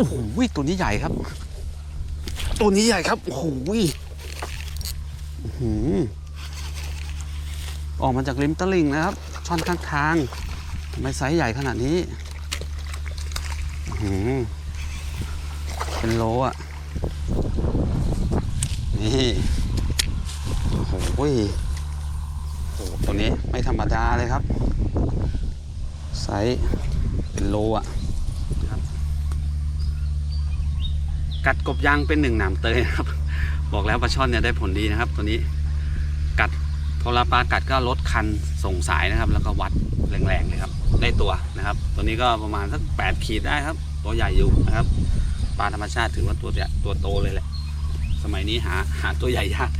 โอ้โหตัวนี้ใหญ่ครับ ตัวนี้ใหญ่ครับโอ้โหอื้อหือออกมาจากริมตลิ่งนะครับ ช่อนข้างทางทำไมไซส์ใหญ่ขนาดนี้อื้อหือเป็นโลอะ นี่โอ้โหโอ้โหตัวนี้ไม่ธรรมดาเลยครับ ไซส์เป็นโลอะครับ กัดกบยางเป็นหนึ่งหนามเตยนะครับ บอกแล้วปลาช่อนเนี่ยได้ผลดีนะครับ ตัวนี้กัดพอลาปลากัดก็ลดคันส่งสายนะครับ แล้วก็วัดแรงๆเลยครับ ได้ตัวนะครับ ตัวนี้ก็ประมาณสักแปดขีดได้ครับ ตัวใหญ่อยู่นะครับปลาธรรมชาติถือว่าตัวใหญ่ตัวโตเลยแหละ สมัยนี้หาหาตัวใหญ่ยาก